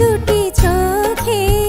দুটি চোখে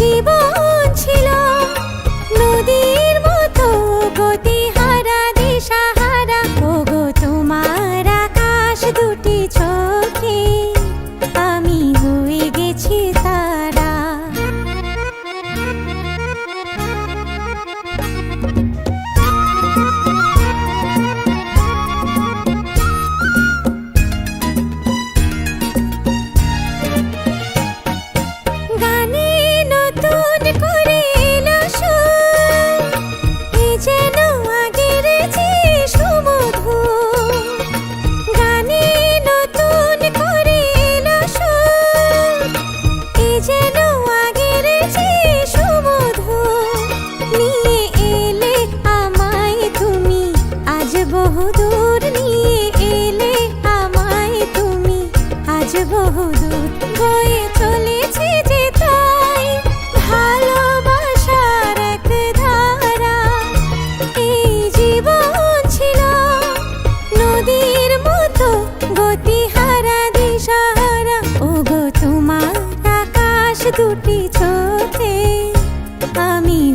希望。বহুদূর নিয়ে এলে আমায় তুমি। আজ বহুদূর বয়ে চলেছে যে তাই। ভালোবাসার এক ধারা এই জীবন ছিল। নদীর মতো গতিহারা দিশাহারা। ও গো তোমার আকাশ দুটি চোখে। আমি